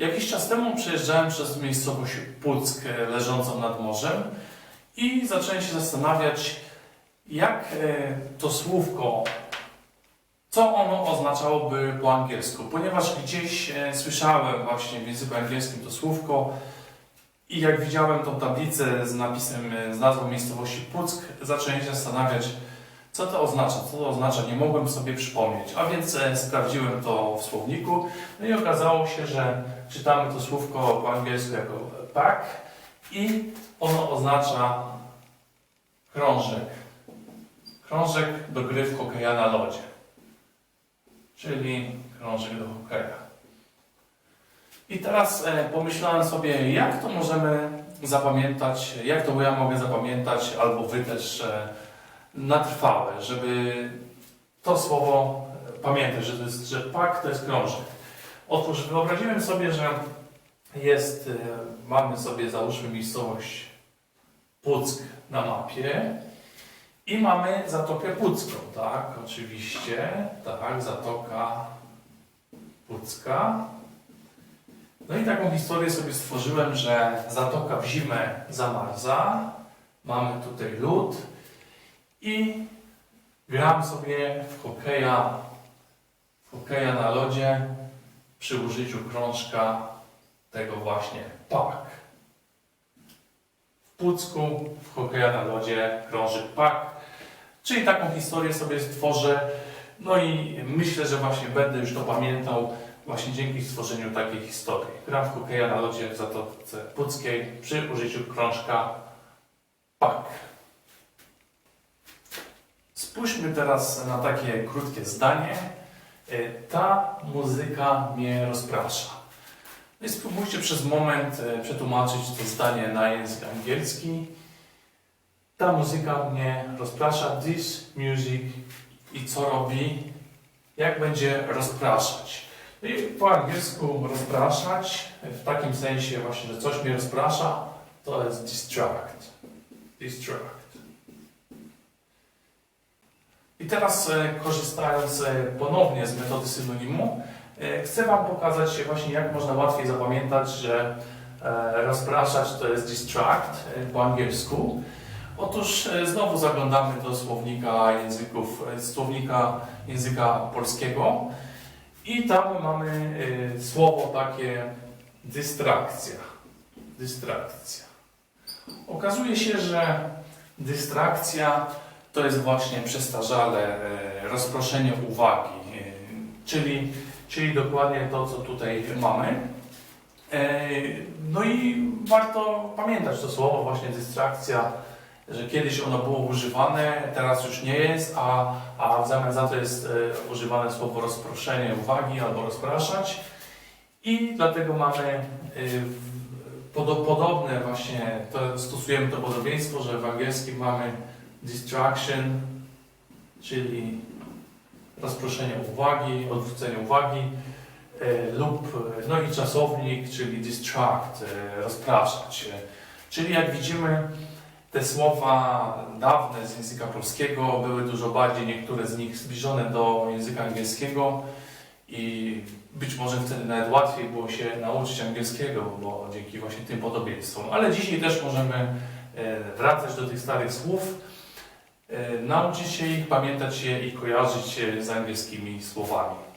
Jakiś czas temu przejeżdżałem przez miejscowość Puck e, leżącą nad morzem i zacząłem się zastanawiać, jak e, to słówko, co ono oznaczałoby po angielsku, ponieważ gdzieś e, słyszałem właśnie w języku angielskim to słówko i jak widziałem tą tablicę z napisem, z nazwą miejscowości Puck, zacząłem się zastanawiać, co to oznacza, co to oznacza, nie mogłem sobie przypomnieć, a więc e, sprawdziłem to w słowniku, no i okazało się, że czytamy to słówko po angielsku jako pack i ono oznacza krążek. Krążek do gry w hokeja na lodzie. Czyli krążek do hokeja. I teraz e, pomyślałem sobie, jak to możemy zapamiętać, jak to ja mogę zapamiętać, albo wy też e, na trwałe, żeby to słowo pamiętać, że, to jest, że pak to jest krążek. Otóż wyobraziłem sobie, że jest, e, mamy sobie załóżmy miejscowość Puck na mapie i mamy Zatokę Pucką, tak? Oczywiście, tak, Zatoka Pucka. No i taką historię sobie stworzyłem, że Zatoka w zimę zamarza, mamy tutaj lód i gram sobie w hokeja, w hokeja na lodzie przy użyciu krążka tego właśnie pak. W Pucku w hokeja na lodzie krążyk pak. Czyli taką historię sobie stworzę. No i myślę, że właśnie będę już to pamiętał właśnie dzięki stworzeniu takiej historii. Gram w hokeja na lodzie w Zatoce Puckiej przy użyciu krążka pak. Spójrzmy teraz na takie krótkie zdanie. E, Ta muzyka mnie rozprasza. No i spróbujcie przez moment e, przetłumaczyć to zdanie na język angielski. Ta muzyka mnie rozprasza. This music i co robi? Jak będzie rozpraszać? No I po angielsku rozpraszać, w takim sensie właśnie, że coś mnie rozprasza, to jest distract. Distract. I teraz e, korzystając e, ponownie z metody synonimu, e, chcę Wam pokazać właśnie jak można łatwiej zapamiętać, że rozpraszać to jest distract po angielsku. Otóż znowu zaglądamy do słownika języków, słownika języka polskiego i tam mamy słowo takie dystrakcja. Dystrakcja. Okazuje się, że dystrakcja to jest właśnie przestarzale e, rozproszenie uwagi, e, czyli, czyli dokładnie to, co tutaj mamy. E, No i warto pamiętać to słowo właśnie dystrakcja, że kiedyś ono było używane, teraz już nie jest, a, a w zamian za to jest używane słowo rozproszenie uwagi albo rozpraszać. I dlatego mamy podobne właśnie, to stosujemy to podobieństwo, że w angielskim mamy distraction, czyli rozproszenie uwagi, odwrócenie uwagi, e, lub e, no i czasownik, czyli distract, e, rozpraszać. Czyli jak widzimy, te słowa dawne z języka polskiego były dużo bardziej, niektóre z nich zbliżone do języka angielskiego i być może wtedy nawet łatwiej było się nauczyć angielskiego, bo dzięki właśnie tym podobieństwom. Ale dzisiaj też możemy e, wracać do tych starych słów, nauczyć się ich, pamiętać je i kojarzyć je z angielskimi słowami.